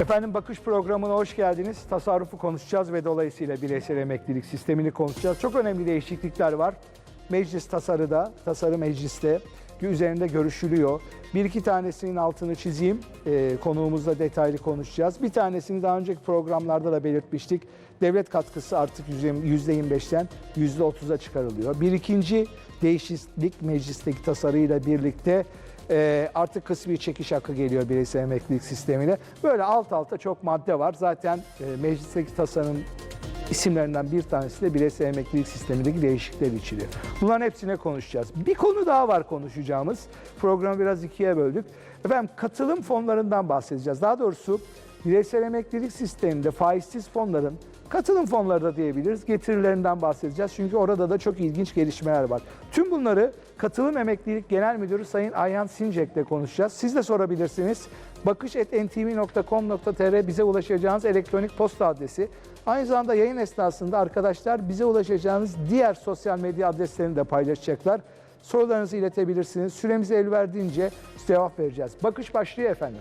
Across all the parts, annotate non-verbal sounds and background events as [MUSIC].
Efendim bakış programına hoş geldiniz. Tasarrufu konuşacağız ve dolayısıyla bireysel emeklilik sistemini konuşacağız. Çok önemli değişiklikler var. Meclis tasarıda, tasarı mecliste üzerinde görüşülüyor. Bir iki tanesinin altını çizeyim. Ee, konuğumuzla detaylı konuşacağız. Bir tanesini daha önceki programlarda da belirtmiştik. Devlet katkısı artık %25'ten %30'a çıkarılıyor. Bir ikinci değişiklik meclisteki tasarıyla birlikte ee, artık kısmi çekiş hakkı geliyor bireysel emeklilik sistemine. Böyle alt alta çok madde var. Zaten e, meclisteki tasarının isimlerinden bir tanesi de bireysel emeklilik sistemindeki değişiklikler içeriyor. Bunların hepsine konuşacağız. Bir konu daha var konuşacağımız. Programı biraz ikiye böldük. Efendim katılım fonlarından bahsedeceğiz. Daha doğrusu bireysel emeklilik sisteminde faizsiz fonların katılım fonları da diyebiliriz. Getirilerinden bahsedeceğiz. Çünkü orada da çok ilginç gelişmeler var. Tüm bunları Katılım Emeklilik Genel Müdürü Sayın Ayhan Sincek'le konuşacağız. Siz de sorabilirsiniz. bakış.ntv.com.tr bize ulaşacağınız elektronik posta adresi. Aynı zamanda yayın esnasında arkadaşlar bize ulaşacağınız diğer sosyal medya adreslerini de paylaşacaklar. Sorularınızı iletebilirsiniz. Süremize el verdiğince cevap vereceğiz. Bakış başlıyor efendim.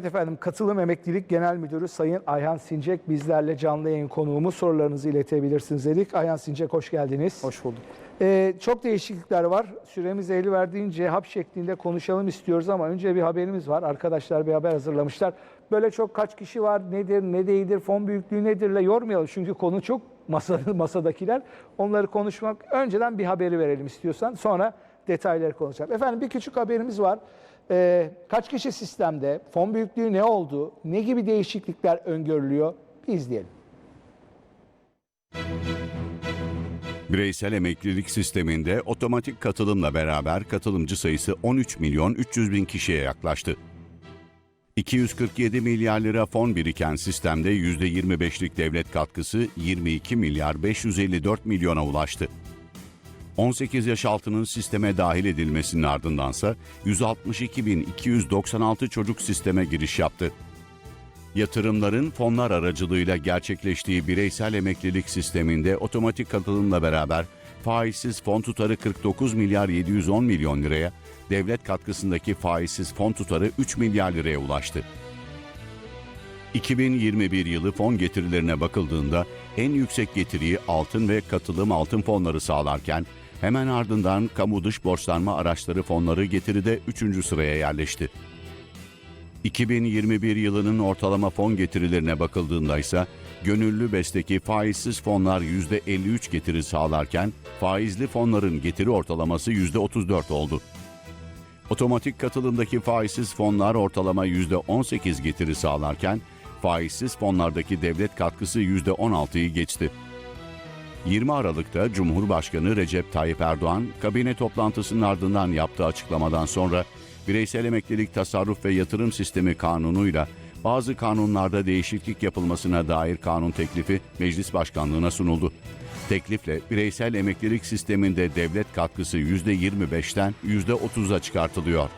Evet efendim Katılım Emeklilik Genel Müdürü Sayın Ayhan Sincek bizlerle canlı yayın konuğumuz sorularınızı iletebilirsiniz dedik. Ayhan Sincek hoş geldiniz. Hoş bulduk. Ee, çok değişiklikler var. Süremiz el verdiğince hap şeklinde konuşalım istiyoruz ama önce bir haberimiz var. Arkadaşlar bir haber hazırlamışlar. Böyle çok kaç kişi var, nedir, ne değildir, fon büyüklüğü nedirle yormayalım. Çünkü konu çok masa, [LAUGHS] masadakiler. Onları konuşmak önceden bir haberi verelim istiyorsan. Sonra detayları konuşalım. Efendim bir küçük haberimiz var. Ee, kaç kişi sistemde, fon büyüklüğü ne oldu, ne gibi değişiklikler öngörülüyor bir izleyelim. Bireysel emeklilik sisteminde otomatik katılımla beraber katılımcı sayısı 13 milyon 300 bin kişiye yaklaştı. 247 milyar lira fon biriken sistemde %25'lik devlet katkısı 22 milyar 554 milyona ulaştı. 18 yaş altının sisteme dahil edilmesinin ardındansa 162.296 çocuk sisteme giriş yaptı. Yatırımların fonlar aracılığıyla gerçekleştiği bireysel emeklilik sisteminde otomatik katılımla beraber faizsiz fon tutarı 49 milyar 710 milyon liraya, devlet katkısındaki faizsiz fon tutarı 3 milyar liraya ulaştı. 2021 yılı fon getirilerine bakıldığında en yüksek getiriyi altın ve katılım altın fonları sağlarken hemen ardından kamu dış borçlanma araçları fonları getiride 3. sıraya yerleşti. 2021 yılının ortalama fon getirilerine bakıldığında ise gönüllü besteki faizsiz fonlar %53 getiri sağlarken faizli fonların getiri ortalaması %34 oldu. Otomatik katılımdaki faizsiz fonlar ortalama %18 getiri sağlarken faizsiz fonlardaki devlet katkısı %16'yı geçti. 20 Aralık'ta Cumhurbaşkanı Recep Tayyip Erdoğan kabine toplantısının ardından yaptığı açıklamadan sonra bireysel emeklilik tasarruf ve yatırım sistemi kanunuyla bazı kanunlarda değişiklik yapılmasına dair kanun teklifi meclis başkanlığına sunuldu. Teklifle bireysel emeklilik sisteminde devlet katkısı %25'ten %30'a çıkartılıyor.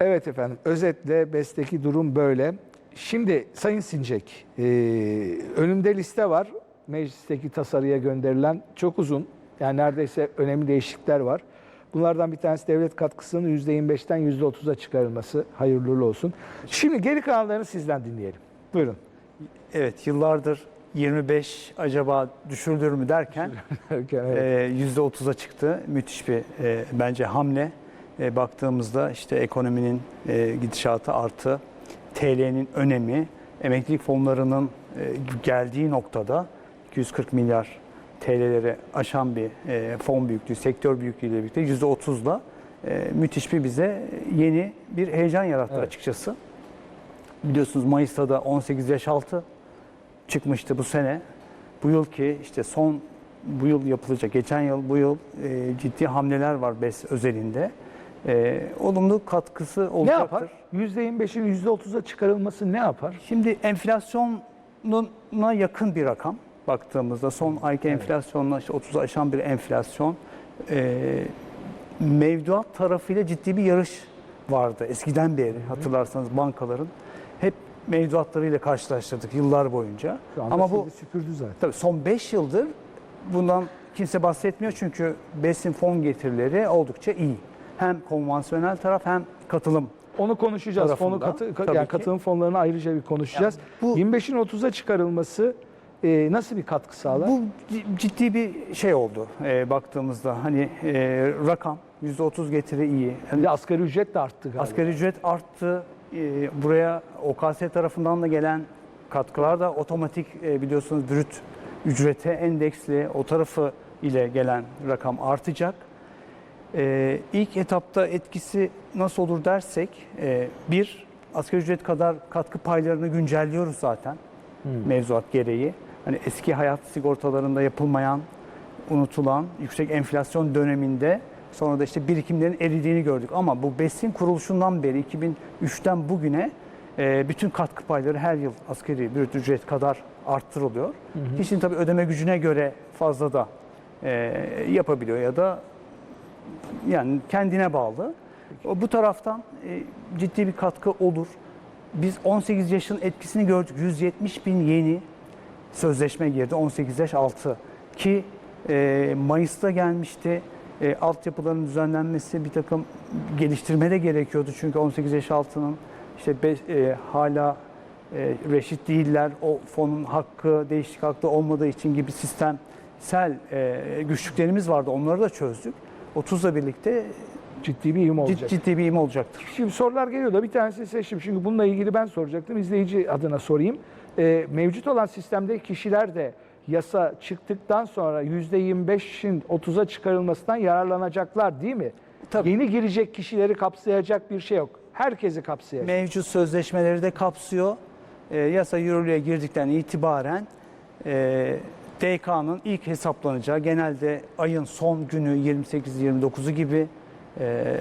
Evet efendim, özetle BES'teki durum böyle. Şimdi Sayın Sincek, e, önümde liste var. Meclisteki tasarıya gönderilen çok uzun, yani neredeyse önemli değişiklikler var. Bunlardan bir tanesi devlet katkısının %25'ten %30'a çıkarılması. Hayırlı uğurlu olsun. Şimdi geri kalanlarını sizden dinleyelim. Buyurun. Evet yıllardır 25 acaba düşürülür mü derken Evet. e, %30'a çıktı. Müthiş bir e, bence hamle. E, baktığımızda işte ekonominin e, gidişatı artı TL'nin önemi, emeklilik fonlarının e, geldiği noktada 240 milyar TL'leri aşan bir e, fon büyüklüğü, sektör büyüklüğüyle birlikte %30'la e, müthiş bir bize yeni bir heyecan yarattı Evet. açıkçası. Biliyorsunuz Mayıs'ta da 18 yaş altı çıkmıştı bu sene. Bu yılki işte son bu yıl yapılacak, geçen yıl bu yıl ciddi hamleler var BES özelinde. E, olumlu katkısı Ne olacaktır. yapar? %25'in %30'a çıkarılması ne yapar? Şimdi enflasyonuna yakın bir rakam baktığımızda son ayki enflasyonla işte 30'u aşan bir enflasyon e, mevduat tarafıyla ciddi bir yarış vardı eskiden beri hatırlarsanız bankaların hep mevduatlarıyla karşılaştırdık yıllar boyunca. Şu anda Ama bu süpürdü zaten. tabii son 5 yıldır bundan kimse bahsetmiyor çünkü besin fon getirileri oldukça iyi. Hem konvansiyonel taraf hem katılım Onu konuşacağız. Fonu katı, ka- yani ki. katılım fonlarını ayrıca bir konuşacağız. bu- 25'in 30'a çıkarılması e, nasıl bir katkı sağlar? Bu ciddi bir şey oldu e, baktığımızda. Hani e, rakam %30 getiri iyi. Yani asgari ücret de arttı galiba. asgari ücret arttı. E, buraya OKS tarafından da gelen katkılar da otomatik e, biliyorsunuz brüt ücrete endeksli o tarafı ile gelen rakam artacak. E, ilk etapta etkisi nasıl olur dersek e, bir asgari ücret kadar katkı paylarını güncelliyoruz zaten mevzuat gereği. Hani eski hayat sigortalarında yapılmayan, unutulan yüksek enflasyon döneminde sonra da işte birikimlerin eridiğini gördük. Ama bu besin kuruluşundan beri 2003'ten bugüne e, bütün katkı payları her yıl asgari brüt ücret kadar arttırılıyor. Kişinin tabii ödeme gücüne göre fazla da e, yapabiliyor ya da yani kendine bağlı. Bu taraftan e, ciddi bir katkı olur. Biz 18 yaşın etkisini gördük. 170 bin yeni sözleşme girdi 18 yaş altı ki e, Mayıs'ta gelmişti. E, altyapıların düzenlenmesi bir takım geliştirme de gerekiyordu çünkü 18 yaş altının işte be- e, hala e, reşit değiller. O fonun hakkı, değişiklik hakkı olmadığı için gibi sistemsel e, güçlüklerimiz vardı. Onları da çözdük. 30'la birlikte Ciddi bir ivme olacak. ciddi bir ivme olacaktır. Şimdi sorular geliyor da bir tanesini seçtim. Çünkü bununla ilgili ben soracaktım. İzleyici adına sorayım. Ee, mevcut olan sistemde kişiler de yasa çıktıktan sonra %25'in 30'a çıkarılmasından yararlanacaklar değil mi? Tabii. Yeni girecek kişileri kapsayacak bir şey yok. Herkesi kapsayacak. Mevcut sözleşmeleri de kapsıyor. E, yasa yürürlüğe girdikten itibaren e, DK'nın ilk hesaplanacağı genelde ayın son günü 28-29'u gibi e,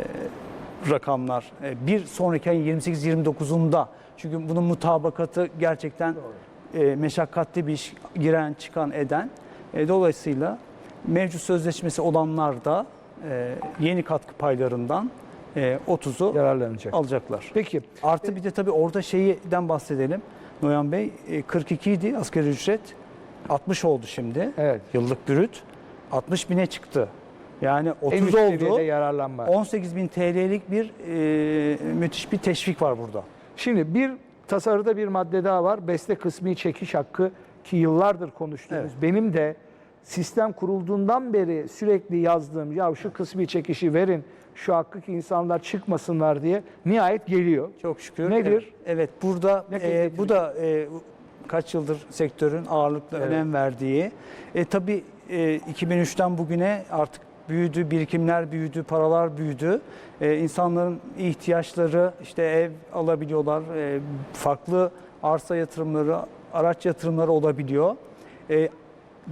rakamlar. E, bir sonraki ayın 28-29'unda çünkü bunun mutabakatı gerçekten e, meşakkatli bir iş giren çıkan eden. E, dolayısıyla mevcut sözleşmesi olanlar da e, yeni katkı paylarından e, 30'u yararlanacak. alacaklar. Peki. Artı bir de tabii orada şeyden bahsedelim. Noyan Bey e, 42 idi asgari ücret. 60 oldu şimdi. Evet. Yıllık brüt. 60 bine çıktı. Yani En 30 üst oldu. yararlanma. 18 bin TL'lik bir e, müthiş bir teşvik var burada. Şimdi bir tasarıda bir madde daha var. Beste kısmi çekiş hakkı ki yıllardır konuştuğumuz. Evet. Benim de sistem kurulduğundan beri sürekli yazdığım ya şu kısmi çekişi verin şu hakkı ki insanlar çıkmasınlar diye nihayet geliyor. Çok şükür. Nedir? Evet, evet, burada Ne e, bu da e, kaç yıldır sektörün ağırlıklı Evet. önem verdiği. E, tabii e, 2003'ten bugüne artık büyüdü, birikimler büyüdü, paralar büyüdü. E, insanların ihtiyaçları işte ev alabiliyorlar, e, farklı arsa yatırımları, araç yatırımları olabiliyor. E,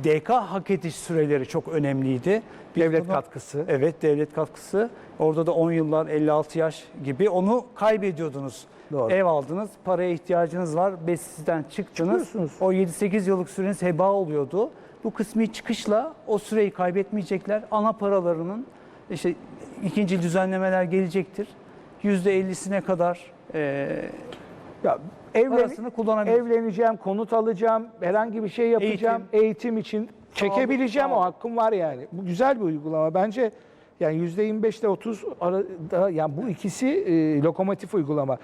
DK hak ediş süreleri çok önemliydi. Biz Devlet bunu- katkısı. Evet devlet katkısı. Orada da 10 yıllar 56 yaş gibi onu kaybediyordunuz. Doğru. Ev aldınız, paraya ihtiyacınız var, sizden çıktınız. O 7-8 yıllık süreniz heba oluyordu. Bu kısmi çıkışla o süreyi kaybetmeyecekler. Ana paralarının işte ikinci düzenlemeler gelecektir. %50'sine kadar e, Ya evlen, kullanabilir. evleneceğim, konut alacağım, herhangi bir şey yapacağım, eğitim, için çekebileceğim o sağlık. hakkım var yani. Bu güzel bir uygulama bence. Yani %25 ile 30 arada yani bu ikisi e, lokomotif uygulama.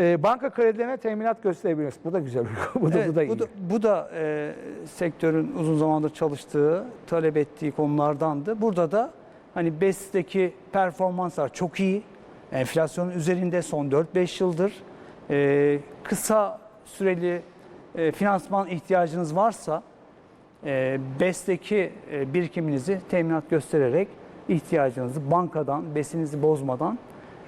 E, banka kredilerine teminat gösterebiliriz. Bu da güzel uygulama. [LAUGHS] Bu da, Evet, bu da iyi. bu da, bu da, e, sektörün uzun zamandır çalıştığı, talep ettiği konulardandı. Burada da hani BES'teki performanslar çok iyi. Enflasyonun üzerinde son 4-5 yıldır. E, kısa süreli e, finansman ihtiyacınız varsa e, BES'teki e, birikiminizi teminat göstererek ihtiyacınızı bankadan, BES'inizi bozmadan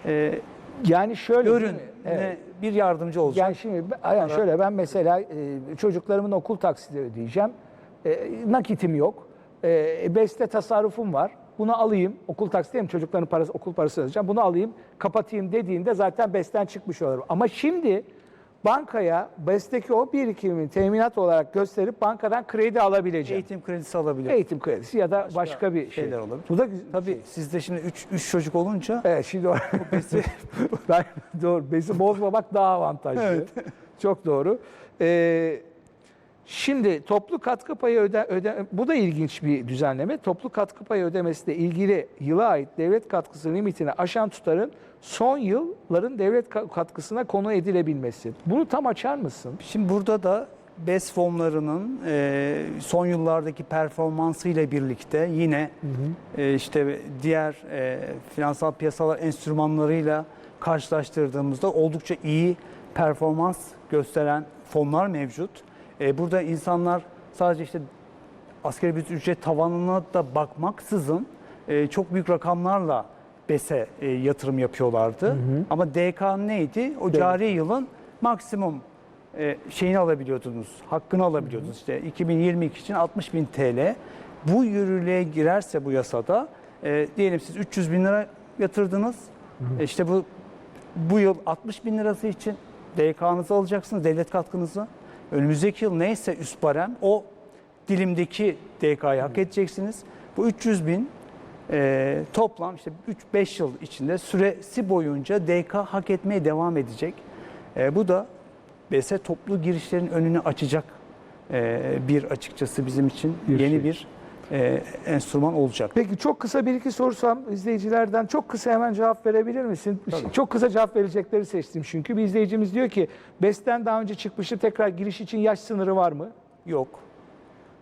e, yani şöyle görün? Evet. bir yardımcı olacak. Yani şimdi yani şöyle ben mesela e, çocuklarımın okul taksidi ödeyeceğim. E, nakitim yok. e, beste tasarrufum var. Bunu alayım. Okul taksi değil mi? Çocukların parası, okul parası ödeyeceğim. Bunu alayım, kapatayım dediğinde zaten besten çıkmış olurum. Ama şimdi bankaya besteki o birikimini teminat olarak gösterip bankadan kredi alabileceğim. Eğitim kredisi alabilir. Eğitim kredisi ya da başka, bir şey. şeyler olabilir. Bu da. Tabii sizde şimdi 3 3 çocuk olunca Evet şimdi o besi, [LAUGHS] ben, doğru, besi bozmamak daha avantajlı. Çok doğru. Ee, şimdi toplu katkı payı öde, öde, bu da ilginç bir düzenleme. Toplu katkı payı ödemesiyle ilgili yıla ait devlet katkısı limitini aşan tutarın son yılların devlet ka- katkısına konu edilebilmesi. Bunu tam açar mısın? Şimdi burada da BES fonlarının e, son yıllardaki performansıyla birlikte yine e, işte diğer e, finansal piyasalar enstrümanlarıyla karşılaştırdığımızda oldukça iyi performans gösteren fonlar mevcut. E, burada insanlar sadece işte asgari bir ücret tavanına da bakmaksızın e, çok büyük rakamlarla BES'e e, yatırım yapıyorlardı. Ama DK neydi? O cari yılın maksimum e, şeyini alabiliyordunuz, hakkını alabiliyordunuz. İşte 2022 için 60 bin TL. Bu yürürlüğe girerse bu yasada e, diyelim siz 300 bin lira yatırdınız. E, işte bu bu yıl 60 bin lirası için DK'nızı alacaksınız, devlet katkınızı. Önümüzdeki yıl neyse üst barem o dilimdeki DK'yı hak edeceksiniz. Bu 300 bin e, toplam işte 3-5 yıl içinde süresi boyunca DK hak etmeye devam edecek. E, bu da BES'e toplu girişlerin önünü açacak e, bir açıkçası bizim için Bir yeni şey. bir e, enstrüman olacak. Peki çok kısa bir iki sorsam izleyicilerden çok kısa hemen cevap verebilir misin? Çok kısa cevap verecekleri seçtim çünkü. Bir izleyicimiz diyor ki BES'ten daha önce çıkmıştı tekrar giriş için yaş sınırı var mı? Yok.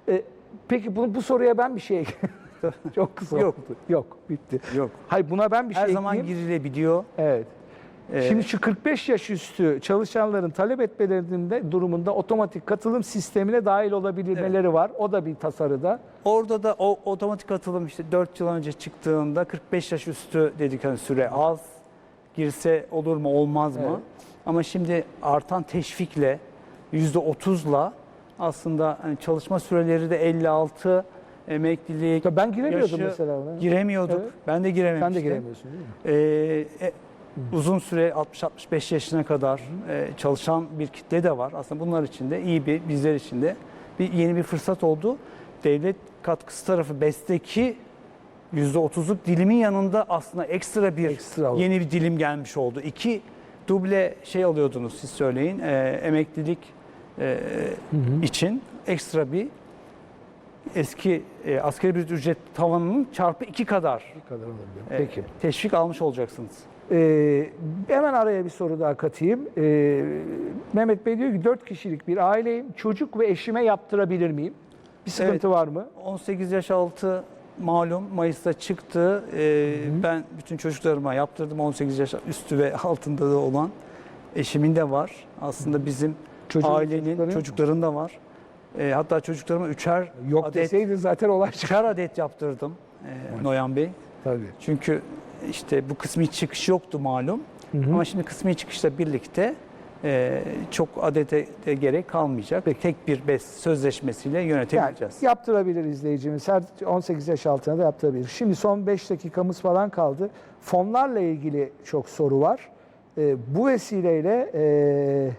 E, peki bu, bu soruya ben bir şey [LAUGHS] Çok kısa Yok. Yok bitti. Yok. Hayır buna ben bir Her şey zaman ekleyeyim. girilebiliyor. Evet. Ee, Şimdi şu 45 yaş üstü çalışanların talep etmelerinde durumunda otomatik katılım sistemine dahil olabilmeleri var. O da bir tasarıda. Orada da o otomatik katılım işte 4 yıl önce çıktığında 45 yaş üstü dedik hani süre az girse olur mu olmaz mı? Evet. Ama şimdi artan teşvikle %30'la aslında hani çalışma süreleri de 56 emeklilik Ya ben giremiyordum yaşı mesela giremiyorduk. Evet. Ben de girememiştim. Sen de giremiyorsun değil mi? Ee, e, uzun süre 60-65 yaşına kadar e, çalışan bir kitle de var. Aslında bunlar için de iyi bir bizler için de bir yeni bir fırsat oldu. Devlet katkısı tarafı BES'teki %30'luk dilimin yanında aslında ekstra bir Ekstra oldu. yeni bir dilim gelmiş oldu. İki duble şey alıyordunuz siz söyleyin. e, emeklilik e, için ekstra bir eski e, asgari bir ücret tavanının çarpı iki kadar Bu kadar olabilir. e, Peki. teşvik almış olacaksınız. Ee, hemen araya bir soru daha katayım. Ee, Mehmet Bey diyor ki 4 kişilik bir aileyim. Çocuk ve eşime yaptırabilir miyim? Bir sıkıntı var mı? 18 yaş altı malum Mayıs'ta çıktı. Ee, ben bütün çocuklarıma yaptırdım 18 yaş üstü ve altında da olan. Eşimin de var. Aslında bizim Çocuğun ailenin çocukların da var. Ee, hatta çocuklarıma üçer Yok adet, deseydin zaten olay çıkar. adet yaptırdım ee, Noyan Bey. Tabii. Çünkü işte bu kısmi çıkış yoktu malum. Hı hı. Ama şimdi kısmi çıkışla birlikte e, çok adete de gerek kalmayacak. Tek bir BES sözleşmesiyle Yani yönetebileceğiz. yaptırabilir izleyicimiz. Her 18 yaş altına da yaptırabilir. Şimdi son 5 dakikamız falan kaldı. Fonlarla ilgili çok soru var. Ee, bu vesileyle e,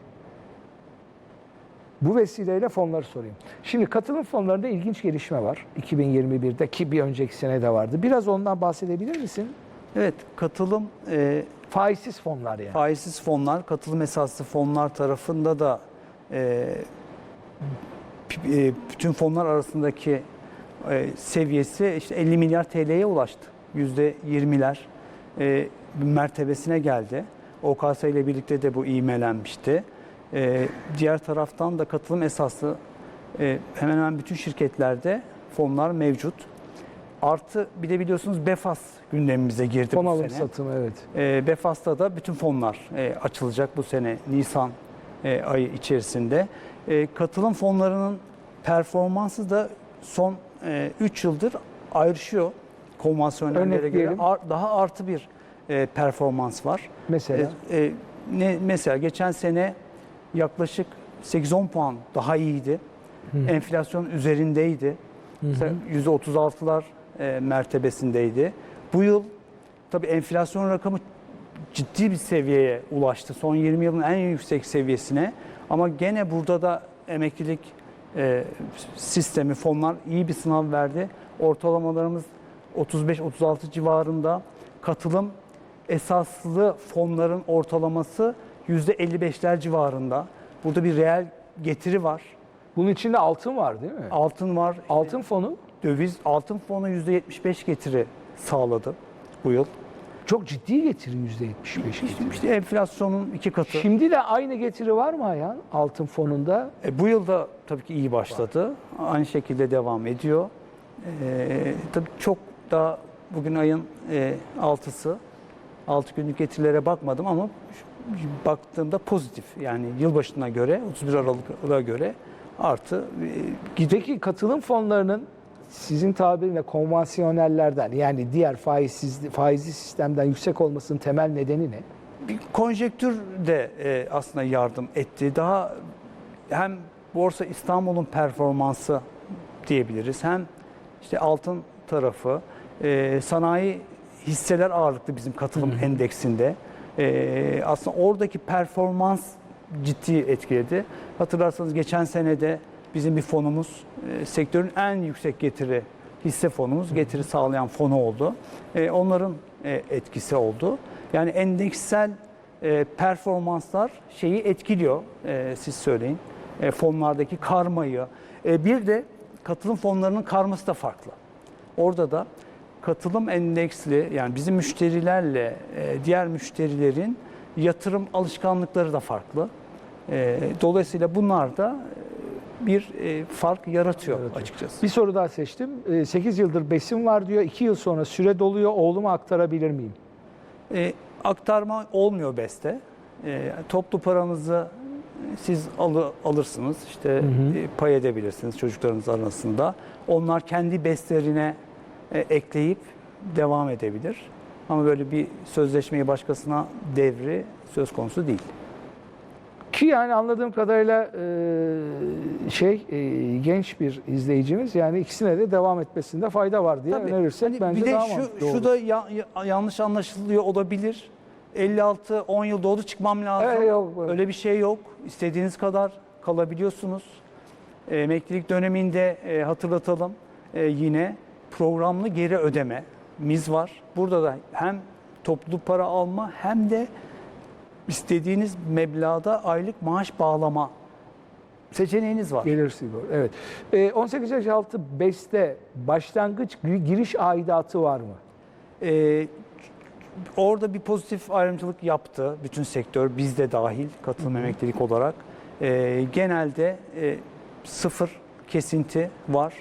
bu vesileyle fonları sorayım. Şimdi katılım fonlarında ilginç gelişme var. 2021'de ki bir önceki sene de vardı. Biraz ondan bahsedebilir misin? Evet, katılım e, Faizsiz fonlar yani. faizsiz fonlar, katılım esaslı fonlar tarafında da e, e, bütün fonlar arasındaki e, seviyesi işte 50 milyar TL'ye ulaştı. Yüzde 20'ler e, mertebesine geldi. OKS ile birlikte de bu ivmelenmişti. E, diğer taraftan da katılım esaslı e, hemen hemen bütün şirketlerde fonlar mevcut. Artı bir de biliyorsunuz BEFAS gündemimize girdi Fon bu alım sene. satımı evet. E, Befas'ta da bütün fonlar e, açılacak bu sene Nisan e, ayı içerisinde. E, katılım fonlarının performansı da son 3 yıldır ayrışıyor konvansiyonellere göre. Ar- daha artı bir e, performans var. Mesela E, e, ne mesela geçen sene yaklaşık 8-10 puan daha iyiydi. Enflasyon üzerindeydi. Mesela %36'lar e, mertebesindeydi. Bu yıl tabii enflasyon rakamı ciddi bir seviyeye ulaştı. Son 20 yılın en yüksek seviyesine. Ama gene burada da emeklilik e, sistemi, fonlar iyi bir sınav verdi. Ortalamalarımız 35-36 civarında. Katılım esaslı fonların ortalaması %55'ler civarında. Burada bir reel getiri var. Bunun içinde altın var değil mi? Altın var. Altın fonu Döviz, altın fonu %75 getiri sağladı bu yıl. çok ciddi getiri %75 getiri. İşte enflasyonun iki katı. Şimdi de aynı getiri var mı Ayhan altın fonunda? E, bu yılda tabii ki iyi başladı. Aynı şekilde devam ediyor. E, tabii çok da bugün ayın e, 6'sı. 6 günlük getirilere bakmadım ama baktığımda pozitif. Yani yılbaşına göre, 31 Aralık'a göre artı e, Peki katılım fonlarının sizin tabirinle konvansiyonellerden yani diğer faizsiz faizli sistemden yüksek olmasının temel nedeni ne? bir konjektür de e, aslında yardım etti. Daha hem Borsa İstanbul'un performansı diyebiliriz. Hem işte altın tarafı, e, sanayi hisseler ağırlıklı bizim katılım endeksinde. E, aslında oradaki performans ciddi etkiledi. Hatırlarsanız geçen senede bizim bir fonumuz e, sektörün en yüksek getiri hisse fonumuz getiri sağlayan fonu oldu. E, onların e, etkisi oldu. Yani endekssel e, performanslar şeyi etkiliyor. E, siz söyleyin. E, fonlardaki karmayı. E, bir de katılım fonlarının karması da farklı. Orada da katılım endeksli yani bizim müşterilerle e, diğer müşterilerin yatırım alışkanlıkları da farklı. E, dolayısıyla bunlar da e, bir e, fark yaratıyor, açıkçası. Bir soru daha seçtim. 8 yıldır besim var diyor. 2 yıl sonra süre doluyor. Oğluma aktarabilir miyim? E, aktarma olmuyor BES'te. E, toplu paranızı siz alı, alırsınız, işte e, pay edebilirsiniz çocuklarınız arasında. Onlar kendi BES'lerine ekleyip devam edebilir. Ama böyle bir sözleşmeyi başkasına devri söz konusu değil. Ki yani anladığım kadarıyla e, şey e, genç bir izleyicimiz yani ikisine de devam etmesinde fayda var diye Tabii. önerirsek Hani bence bir de daha şu, mantıklı şu da ya- ya- yanlış anlaşılıyor olabilir. 56 10 yıl doğdu çıkmam lazım. Evet, yok. Öyle bir şey yok. İstediğiniz kadar kalabiliyorsunuz. E, Emeklilik döneminde e, hatırlatalım e, yine programlı geri ödememiz var. Burada da hem toplu para alma hem de istediğiniz meblağda aylık maaş bağlama seçeneğiniz var. Gelir sigorta. Evet. E, 18 yaş altı BES'te başlangıç gi- giriş aidatı var mı? Ee, orada bir pozitif ayrımcılık yaptı bütün sektör, biz de dahil katılım emeklilik olarak. Ee, genelde e, sıfır kesinti var.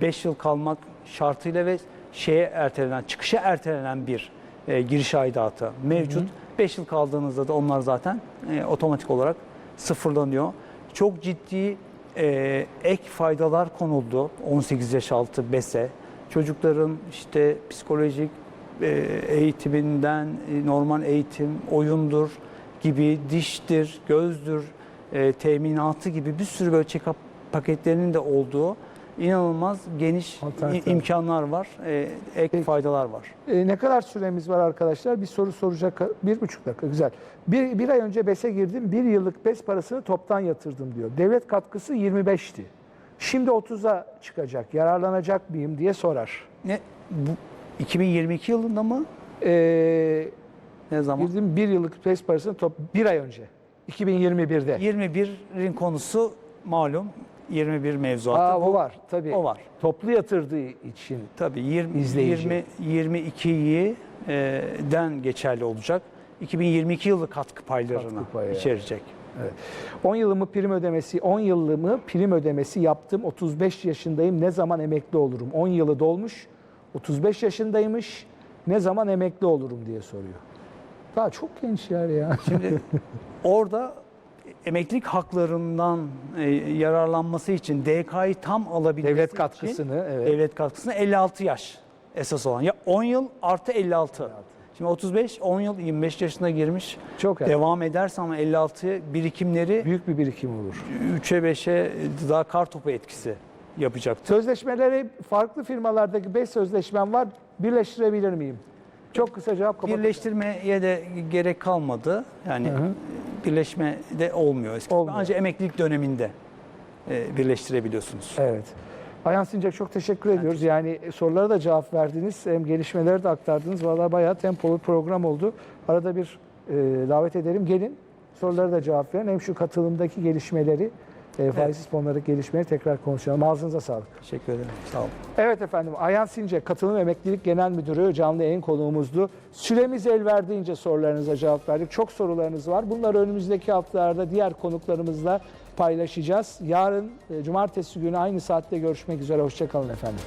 5 yıl kalmak şartıyla ve şeye ertelenen, çıkışa ertelenen bir e, giriş aidatı mevcut. 5 yıl kaldığınızda da onlar zaten e, otomatik olarak sıfırlanıyor. Çok ciddi e, ek faydalar konuldu 18 yaş altı BES'e. Çocukların işte psikolojik e, eğitiminden e, normal eğitim, oyundur gibi, diştir, gözdür, e, teminatı gibi bir sürü böyle check-up paketlerinin de olduğu inanılmaz geniş Alternatif. imkanlar var, e, ek faydalar var. E, ne kadar süremiz var arkadaşlar? Bir soru soracak. Bir buçuk dakika. Güzel. Bir, bir ay önce BES'e girdim. Bir yıllık BES parasını toptan yatırdım diyor. Devlet katkısı 25'ti. Şimdi 30'a çıkacak. Yararlanacak mıyım diye sorar. Ne bu 2022 yılında mı? E, Ne zaman? girdim bir yıllık BES parasını top bir ay önce. 2021'de. 21'in konusu malum 21 mevzuatı. Aa, Bu- o var tabii. O var. Toplu yatırdığı için. Tabii 20, İzleyici. 20 22'yi e, den geçerli olacak. 2022 yılı katkı paylarını Katkı payı. içerecek. 10 yılımı prim ödemesi, 10 yılımı prim ödemesi yaptım. 35 yaşındayım. Ne zaman emekli olurum? 10 yılı dolmuş. 35 yaşındaymış. Ne zaman emekli olurum diye soruyor. Daha çok genç yer ya. Şimdi [LAUGHS] orada emeklilik haklarından e, yararlanması için DK'yı tam alabilmesi Devlet için katkısını, evet. devlet katkısını 56 yaş esas olan. Ya 10 yıl artı 56. Şimdi 35, 10 yıl 25 yaşına girmiş. Çok erken. Devam ederse ama 56'ya birikimleri Büyük bir birikim olur. 3'e 5'e daha kar topu etkisi yapacaktır. Sözleşmeleri farklı firmalardaki 5 sözleşmem var. Birleştirebilir miyim? Çok kısa cevap kapatacağım. Birleştirmeye de gerek kalmadı. Yani birleşme de olmuyor. Olmuyor. Ancak emeklilik döneminde e, birleştirebiliyorsunuz. Evet. Ayhan Sincek çok teşekkür ediyoruz. Yani sorulara da cevap verdiniz. Hem gelişmeleri de aktardınız. Vallahi bayağı tempolu program oldu. Arada bir e, davet edelim. Gelin sorulara da cevap verin. Hem şu katılımdaki gelişmeleri, e, faizsiz fonlardaki gelişmeleri tekrar konuşalım. Ağzınıza sağlık. Teşekkür ederim. Sağ olun. Evet efendim Ayhan Since Katılım Emeklilik Genel Müdürü canlı yayın konuğumuzdu. Süremiz el verdiğince sorularınıza cevap verdik. Çok sorularınız var. Bunları önümüzdeki haftalarda diğer konuklarımızla paylaşacağız. Yarın e, cumartesi günü aynı saatte görüşmek üzere. Hoşçakalın efendim.